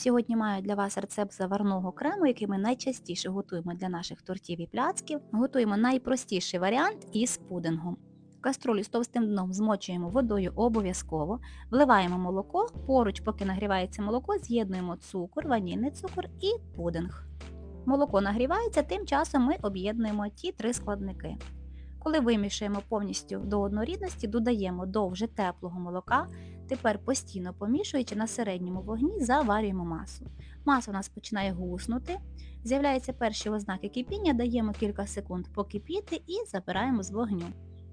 Сьогодні маю для вас рецепт заварного крему, який ми найчастіше готуємо для наших тортів і пляцків. Готуємо найпростіший варіант із пудингом. Каструлю з товстим дном змочуємо водою обов'язково, вливаємо молоко, поруч, поки нагрівається молоко, з'єднуємо цукор, ванільний цукор і пудинг. Молоко нагрівається, тим часом ми об'єднуємо ті три складники. Коли вимішуємо повністю до однорідності, додаємо до вже теплого молока, тепер постійно помішуючи на середньому вогні, заварюємо масу. Маса у нас починає гуснути, з'являються перші ознаки кипіння, даємо кілька секунд покипіти і забираємо з вогню.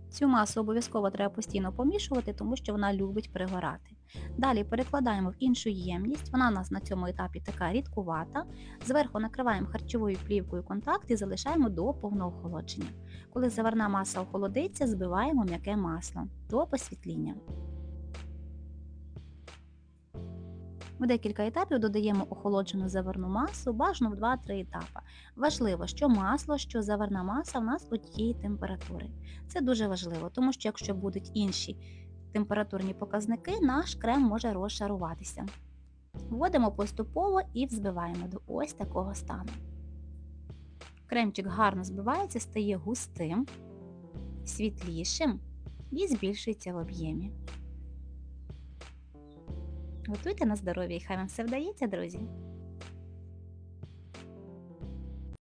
Цю масу обов'язково треба постійно помішувати, тому що вона любить пригорати. Далі перекладаємо в іншу ємність, вона у нас на цьому етапі така рідкувата. Зверху накриваємо харчовою плівкою контакт і залишаємо до повного охолодження. Коли заварна маса охолодиться, збиваємо м'яке масло до посвітління. В декілька етапів додаємо охолоджену заварну масу, бажано в 2-3 етапи. Важливо, що масло, що заварна маса в нас однієї температури. Це дуже важливо, тому що якщо будуть інші температурні показники, наш крем може розшаруватися. Вводимо поступово і взбиваємо до ось такого стану. Кремчик гарно збивається, стає густим, світлішим і збільшується в об'ємі. Готуйте на здоров'я і хай вам все вдається, друзі!